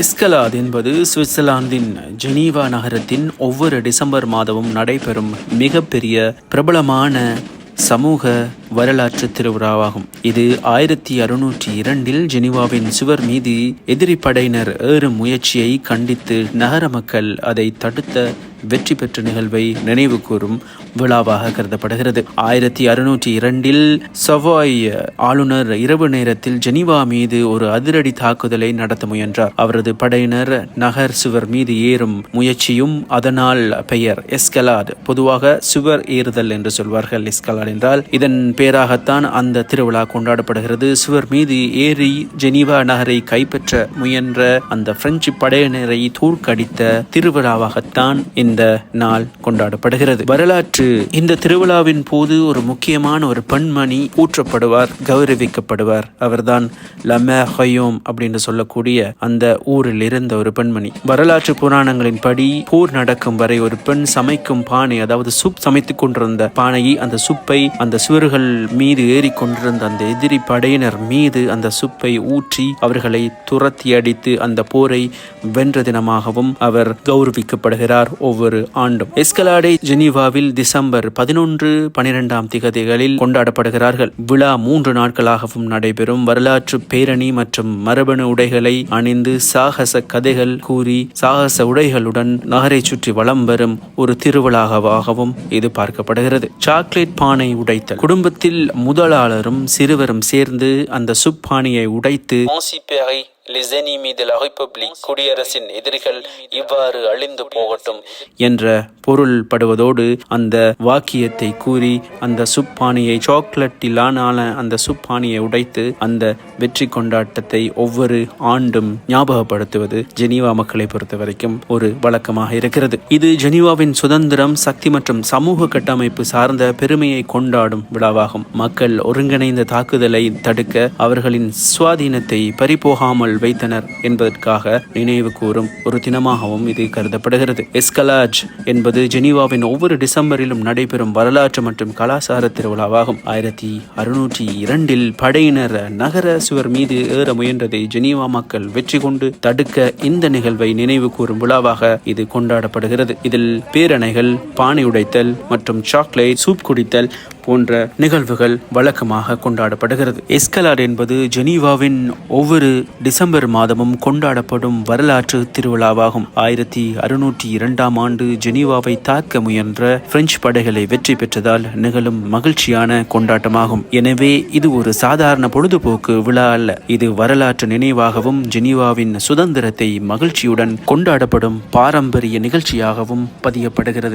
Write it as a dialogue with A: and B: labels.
A: இஸ்கலாத் என்பது சுவிட்சர்லாந்தின் ஜெனீவா நகரத்தின் ஒவ்வொரு டிசம்பர் மாதமும் நடைபெறும் மிகப்பெரிய பிரபலமான சமூக வரலாற்று திருவிழாவாகும். இது ஆயிரத்தி அறுநூற்றி இரண்டில் ஜெனீவாவின் சுவர் மீது எதிரி படையினர் ஏறும் முயற்சியை கண்டித்து நகர மக்கள் அதை தடுத்த வெற்றி பெற்ற நிகழ்வை நினைவு கூறும் விழாவாக கருதப்படுகிறது. ஆயிரத்தி அறுநூற்றி இரண்டில் சவாய் ஆளுநர் இரவு நேரத்தில் ஜெனீவா மீது ஒரு அதிரடி தாக்குதலை நடத்த முயன்றார். அவரது படையினர் நகர் சுவர் மீது ஏறும் முயற்சியும் அதனால் பெயர் எஸ்கலாட் பொதுவாக சுவர் ஏறுதல் என்று சொல்வார்கள். எஸ்கலாட் என்றால் இதன் பேராகத்தான் அந்த திருவிழா கொண்டாடப்படுகிறது. சுவர் மீது ஏறி ஜெனீவா நகரை கைப்பற்ற முயன்ற அந்த பிரெஞ்சு படையினரை தூர்க்கடித்த திருவிழாவாகத்தான் இந்த இந்த நாள் கொண்டாடப்படுகிறது. வரலாற்று இந்த திருவிழாவின் போது ஒரு முக்கியமான ஒரு பெண்மணி ஊற்றப்படுவார் கௌரவிக்கப்படுவார். அவர்தான் லமே ஹயோம் அப்படின்னு சொல்லக்கூடிய அந்த ஊரில் இருந்த ஒரு பெண்மணி. வரலாற்று புராணங்களின் படி போர் நடக்கும் வரை ஒரு பெண் சமைக்கும் பானை அதாவது சூப் சமைத்துக் கொண்டிருந்த பானையை அந்த சுப்பை அந்த சுவர்கள் மீது ஏறிக்கொண்டிருந்த அந்த எதிரி படையினர் மீது அந்த சுப்பை ஊற்றி அவர்களை துரத்தி அடித்து அந்த போரை வென்ற தினமாகவும் அவர் கௌரவிக்கப்படுகிறார். ஒவ்வொரு ஆண்டும் எஸ்கலாடை ஜெனீவாவில் டிசம்பர் பதினொன்று பனிரெண்டாம் திகதிகளில் கொண்டாடப்படுகிறார்கள். விழா மூன்று நாட்களாகவும் நடைபெறும். வரலாற்று பேரணி மற்றும் மரபணு உடைகளை அணிந்து சாகச கதைகள் கூறி சாகச உடைகளுடன் நகரை சுற்றி வலம் வரும் ஒரு திருவிழாவாகவும் இது பார்க்கப்படுகிறது. சாக்லேட் பானை உடைத்தல். குடும்பத்தில் முதலாளரும் சிறுவரும் சேர்ந்து அந்த சுப் பானையை உடைத்து les மீது de குடியரசின் எதிரிகள் இவ்வாறு அழிந்து போகட்டும். என்ற பொருள் படுவதோடு அந்த வாக்கியத்தை கூறி அந்த சுப்பானியை சாக்லேட்டிலான அந்த சுப்பானியை உடைத்து அந்த வெற்றி கொண்டாட்டத்தை ஒவ்வொரு ஆண்டும் ஞாபகப்படுத்துவது ஜெனீவா மக்களை பொறுத்த வரைக்கும் ஒரு வழக்கமாக இருக்கிறது. இது ஜெனீவாவின் சுதந்திரம் சக்தி மற்றும் சமூக கட்டமைப்பு சார்ந்த பெருமையை கொண்டாடும் விழாவாகும். மக்கள் ஒருங்கிணைந்த தாக்குதலை தடுக்க அவர்களின் சுவாதீனத்தை பறிபோகாமல் வைத்தனர் என்பதற்காக நினைவு கூறும் ஒரு தினமாகவும் இது கருதப்படுகிறது. எஸ்கலாஜ் என்பது ஜெனீவாவின் ஒவ்வொரு டிசம்பரிலும் நடைபெறும் வரலாற்று மற்றும் கலாச்சார திருவிழாவாகும். ஆயிரத்தி அறுநூற்றி இரண்டில் படையினர் நகர சுவர் மீது ஏற முயன்றதை ஜெனீவா மக்கள் வெற்றி கொண்டு தடுக்க இந்த நிகழ்வை நினைவு கூறும் விழாவாக இது கொண்டாடப்படுகிறது. இதில் பேரணைகள் பானை உடைத்தல் மற்றும் சாக்லேட் சூப் குடித்தல் போன்ற நிகழ்வுகள் வழக்கமாக கொண்டாடப்படுகிறது. எஸ்கலார் என்பது ஜெனீவாவின் ஒவ்வொரு டிசம்பர் மாதமும் கொண்டாடப்படும் வரலாற்று திருவிழாவாகும். ஆயிரத்தி அறுநூற்றி இரண்டாம் ஆண்டு ஜெனீவாவை தாக்க முயன்ற பிரெஞ்சு படைகளை வெற்றி பெற்றதால் நிகழும் மகிழ்ச்சியான கொண்டாட்டமாகும். எனவே இது ஒரு சாதாரண பொழுதுபோக்கு விழா அல்ல. இது வரலாற்று நினைவாகவும் ஜெனீவாவின் சுதந்திரத்தை மகிழ்ச்சியுடன் கொண்டாடப்படும் பாரம்பரிய நிகழ்ச்சியாகவும் பதியப்படுகிறது.